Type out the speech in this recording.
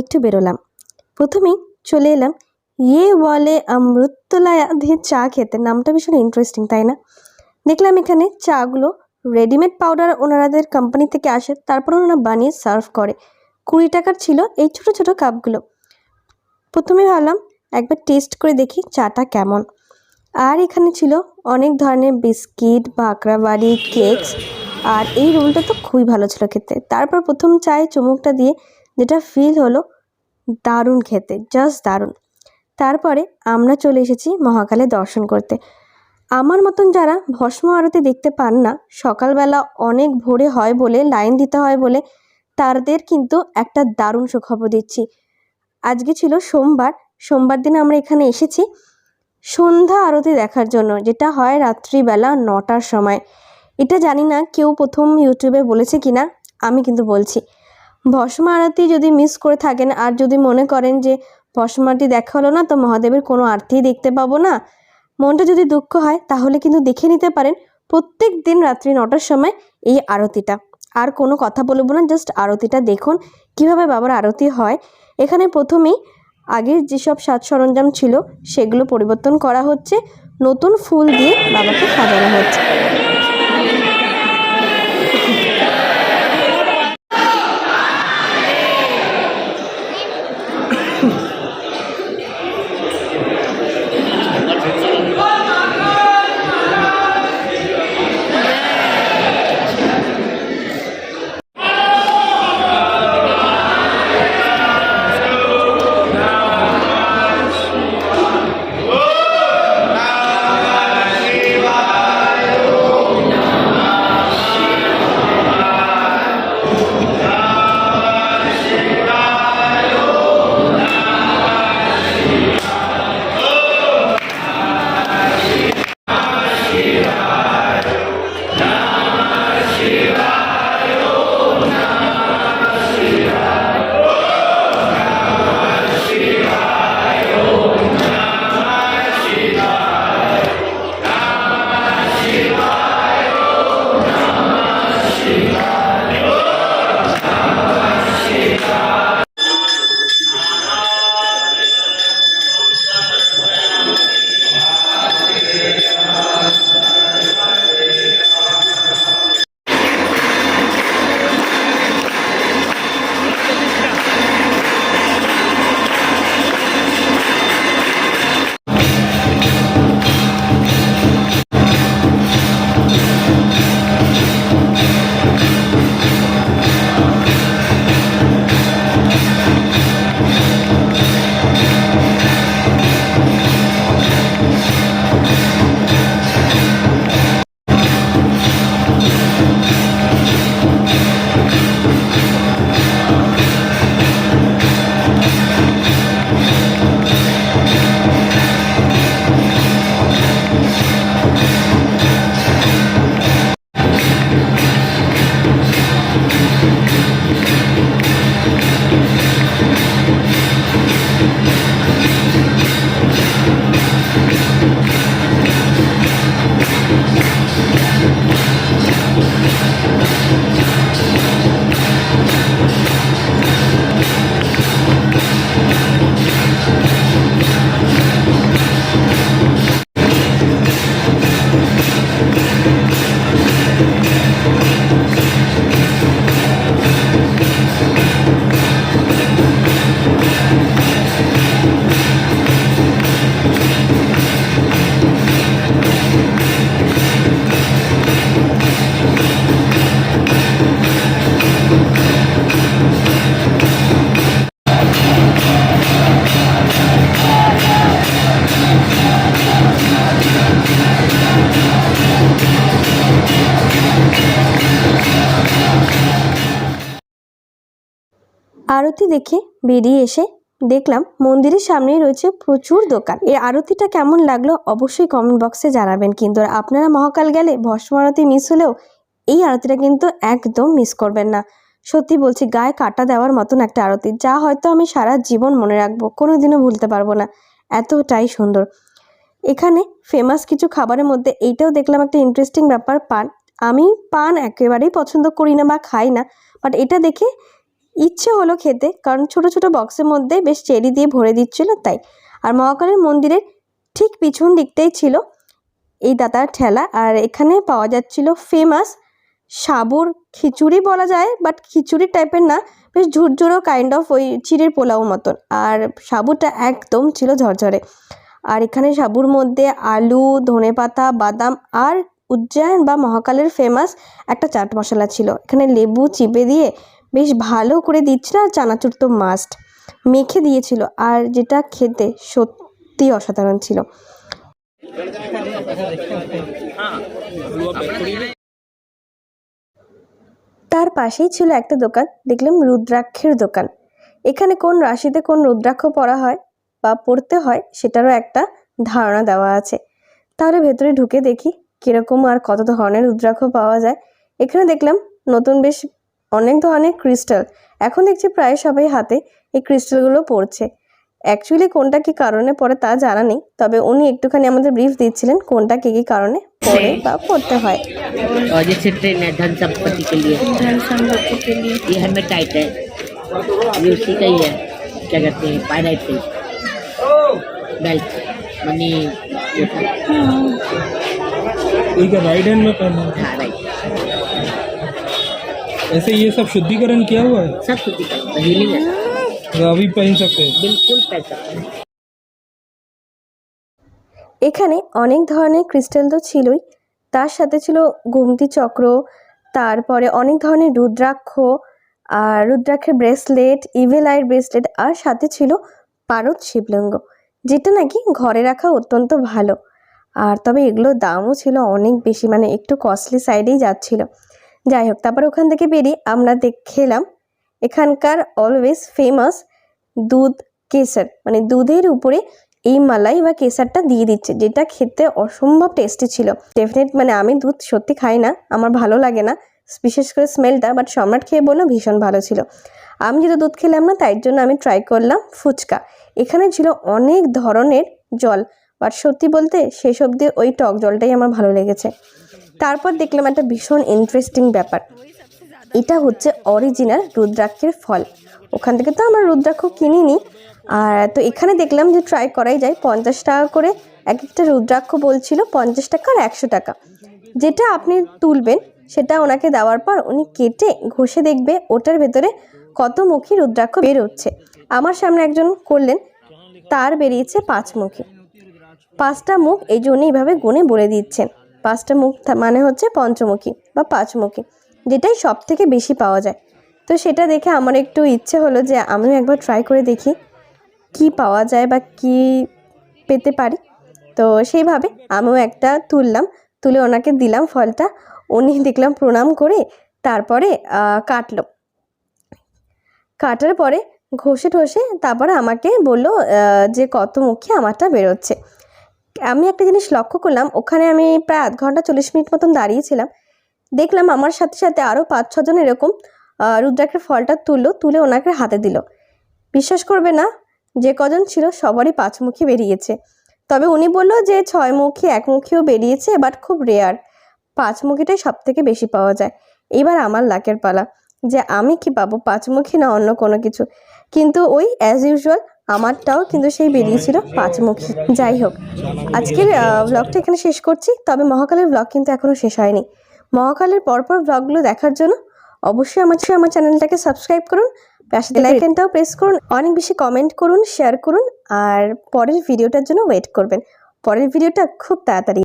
একটু বেরোলাম। প্রথমেই চলে এলাম ইয়ে বলে অমৃতলায় দিয়ে চা খেতে। নামটা ভীষণ ইন্টারেস্টিং তাই না? দেখলাম এখানে চাগুলো রেডিমেড পাউডার ওনারাদের কোম্পানি থেকে আসে, তারপর ওনারা বানিয়ে সার্ভ করে। কুড়ি টাকার ছিল এই ছোট ছোট কাপগুলো প্রথমে ভাবলাম, একবার টেস্ট করে দেখি চাটা কেমন। আর এখানে ছিল অনেক ধরনের বিস্কিট, বাকরাবাড়ি কেকস আর এই রোলটা তো খুবই ভালো ছিল খেতে। তারপর প্রথম চায়ে চুমুকটা দিয়ে যেটা ফিল হলো দারুণ খেতে জাস্ট দারুণ। তারপরে আমরা চলে এসেছি মহাকালে দর্শন করতে। আমার মতন যারা ভস্ম আরতি দেখতে পান না, সকালবেলা অনেক ভোরে হয় বলে, লাইন দিতে হয় বলে, তাদের কিন্তু একটা দারুণ সুখবর দিচ্ছি। আজকে ছিল সোমবার সোমবার দিন আমরা এখানে এসেছি সন্ধ্যা আরতি দেখার জন্য, যেটা হয় রাত্রিবেলা নটার সময়। এটা জানি না কেউ প্রথম ইউটিউবে বলেছে কিনা, আমি কিন্তু বলছি। ভস্ম আরতি যদি মিস করে থাকেন আর যদি মনে করেন যে ভস্ম আরতি দেখা হলো না, তো মহাদেবের কোনো আরতিই দেখতে পাবো না। মনটা যদি দুঃখ হয়, তাহলে কিন্তু দেখে নিতে পারেন প্রত্যেক দিন রাত্রি নটার সময় এই আরতিটা। আর কোনো কথা বলব না জাস্ট আরতিটা দেখুন, কীভাবে বাবার আরতি হয়। এখানে প্রথমেই আগের যেসব সাজ সরঞ্জাম ছিল, সেগুলো পরিবর্তন করা হচ্ছে, নতুন ফুল দিয়ে বাবাকে সাজানো হচ্ছে। আরতি দেখে বেরিয়ে এসে দেখলাম মন্দিরের সামনেই রয়েছে প্রচুর দোকান। এই আরতিটা কেমন লাগল অবশ্যই কমেন্ট বক্সে জানাবেন। কিন্তু আপনারা মহাকাল গেলে ভস্ম আরতি মিস হলেও এই আরতিটা কিন্তু একদম মিস করবেন না। সত্যি বলছি, গায়ে কাটা দেওয়ার মতন একটা আরতি, যা হয়তো আমি সারা জীবন মনে রাখব কোনো দিনও ভুলতে পারব না। এতটাই সুন্দর। এখানে ফেমাস কিছু খাবারের মধ্যে এইটাও দেখলাম একটা ইন্টারেস্টিং ব্যাপার, পান। আমি পান একেবারেই পছন্দ করি না বা খাই না বাট এটা দেখে ইচ্ছে হলো খেতে, কারণ ছোট ছোট বক্সের মধ্যে বেশ চেরি দিয়ে ভরে দিচ্ছিল তাই। আর মহাকালের মন্দিরের ঠিক পিছন দিকটাই ছিল এই দাদার ঠেলা, আর এখানে পাওয়া যাচ্ছিল ফেমাস সাবুর খিচুড়ি বলা যায় বাট খিচুড়ি টাইপের না, বেশ ঝুরঝুরো কাইন্ড অফ ওই চিড়ের পোলাও মতন। আর সাবুটা একদম ছিল ঝরঝরে। আর এখানে সাবুর মধ্যে আলু, ধনেপাতা, বাদাম আর উজ্জয়ন বা মহাকালের ফেমাস একটা চাট মশলা ছিল। এখানে লেবু, চিপে দিয়ে বেশ ভালো করে দিচ্ছিল আর চানাচুর তো মাস্ট মেখে দিয়েছিল, আর যেটা খেতে সত্যি অসাধারণ ছিল। তার পাশেই ছিল একটা দোকান, দেখলাম রুদ্রাক্ষের দোকান। এখানে কোন রাশিতে কোন রুদ্রাক্ষ পরা হয় বা পড়তে হয়, সেটারও একটা ধারণা দেওয়া আছে। তাহলে ভেতরে ঢুকে দেখি, কীরকম আর কত ধরনের রুদ্রাক্ষ পাওয়া যায়। এখানে দেখলাম নতুন বেশ অনেক ধরনের ক্রিস্টাল এখন দেখছি প্রায় সবাই হাতে এই ক্রিস্টালগুলো পড়ছে অ্যাকচুয়ালি কোনটা কি কারণে পড়ে তা জানা নেই তবে উনি একটুখানি আমাদের ব্রিফ দিচ্ছিলেন কোনটা কি কি কারণে পড়ে বা পড়তে হয় और जैसे ट्रेन है धन संपत्ति के लिए ধন সম্পত্তি के लिए ये हमें टाइट है ये उसी का ही है क्या कहते हैं पायराइट पे बेल्ट मनी ये था एक राइट हैंड में पहना है। हाँ राइट ऐसे ये सब शुद्धिकरण किया हुआ है सब कुछ हीलिंग है तो अभी पहन सकते हैं बिल्कुल पैसा এখানে অনেক ধরনের ক্রিস্টাল তো ছিলই তার সাথে ছিল গোমতি চক্র তারপরে অনেক ধরনের রুদ্রাক্ষ আর রুদ্রাক্ষের ব্রেসলেট ইভেল আইয়ের ব্রেসলেট আর সাথে ছিল পারদ শিবলিঙ্গ যেটা নাকি ঘরে রাখা অত্যন্ত ভালো আর তবে এগুলোর দামও ছিল অনেক বেশি মানে একটু কস্টলি সাইডেই যাচ্ছিল যাই হোক তারপর ওখান থেকে বেরিয়ে আমরা দেখ খেলাম এখানকার অলওয়েজ ফেমাস দুধ কেসার মানে দুধের উপরে এই মালাই বা কেসারটা দিয়ে দিচ্ছে, যেটা খেতে অসম্ভব টেস্টি ছিল। ডেফিনেট মানে আমি দুধ সত্যি খাই না, আমার ভালো লাগে না, বিশেষ করে স্মেলটা বাট সম্রাট খেয়ে বলল ভীষণ ভালো ছিল। আমি যেহেতু দুধ খেলাম না, তাই জন্য আমি ট্রাই করলাম ফুচকা। এখানে ছিল অনেক ধরনের জল বাট সত্যি বলতে শেষ অবধি ওই টক জলটাই আমার ভালো লেগেছে। তারপর দেখলাম একটা ভীষণ ইন্টারেস্টিং ব্যাপার। এটা হচ্ছে অরিজিনাল রুদ্রাক্ষের ফল। ওখান থেকে তো আমরা রুদ্রাক্ষ কিনিনি। আর তো এখানে দেখলাম যে ট্রাই করাই যায়, পঞ্চাশ টাকা করে এক একটা রুদ্রাক্ষ বলছিল পঞ্চাশ টাকা আর একশো টাকা। যেটা আপনি তুলবেন, সেটা ওনাকে দেওয়ার পর উনি কেটে ঘষে দেখবে ওটার ভেতরে কত মুখী রুদ্রাক্ষ বেরোচ্ছে। আমার সামনে একজন করলেন, তার বেরিয়েছে পাঁচ মুখী। পাঁচটা মুখ এই জন্য এইভাবে গুণে বলে দিচ্ছেন। পাঁচটা মুখ মানে হচ্ছে পঞ্চমুখী বা পাঁচমুখী, যেটাই সব থেকে বেশি পাওয়া যায়। তো সেটা দেখে আমার একটু ইচ্ছে হলো যে আমিও একবার ট্রাই করে দেখি কি পাওয়া যায় বা কি পেতে পারি। তো সেইভাবে আমিও একটা তুললাম, তুলে ওনাকে দিলাম ফলটা, উনি দেখলাম প্রণাম করে তারপরে কাটলো। কাটার পরে ঘষে ঠষে তারপরে আমাকে বলল যে কত মুখে আমারটা বেরোচ্ছে। আমি একটা জিনিস লক্ষ্য করলাম ওখানে আমি প্রায় আধ ঘণ্টা চল্লিশ মিনিট মতন দাঁড়িয়েছিলাম। দেখলাম আমার সাথে সাথে আরও পাঁচ ছজন এরকম আহ, রুদ্রাক্ষের ফলটা তুললো তুলে ওনাকে হাতে দিল। বিশ্বাস করবে না যে কজন ছিল সবারই পাঁচমুখী বেরিয়েছে। তবে উনি বলল যে ছয় ছয়মুখী একমুখীও বেরিয়েছে বাট খুব রেয়ার পাঁচমুখীটাই সব থেকে বেশি পাওয়া যায়। এবার আমার লাকের পালা যে আমি কি পাবো? পাঁচমুখী না অন্য কোনো কিছু? কিন্তু ওই অ্যাজ ইউজুয়াল আমারটাও কিন্তু সেই বেরিয়েছিল পাঁচমুখী। যাই হোক, আজকের ব্লগটা এখানে শেষ করছি, তবে মহাকালের ব্লগ কিন্তু এখনও শেষ হয়নি। মহাকালের পরপর ব্লগগুলো দেখার জন্য অবশ্যই আমার আমার চ্যানেলটাকে সাবস্ক্রাইব করুন, পাশে প্রেস করুন, অনেক বেশি কমেন্ট করুন শেয়ার করুন, আর পরের ভিডিওটার জন্য ওয়েট করবেন। পরের ভিডিওটা খুব তাড়াতাড়ি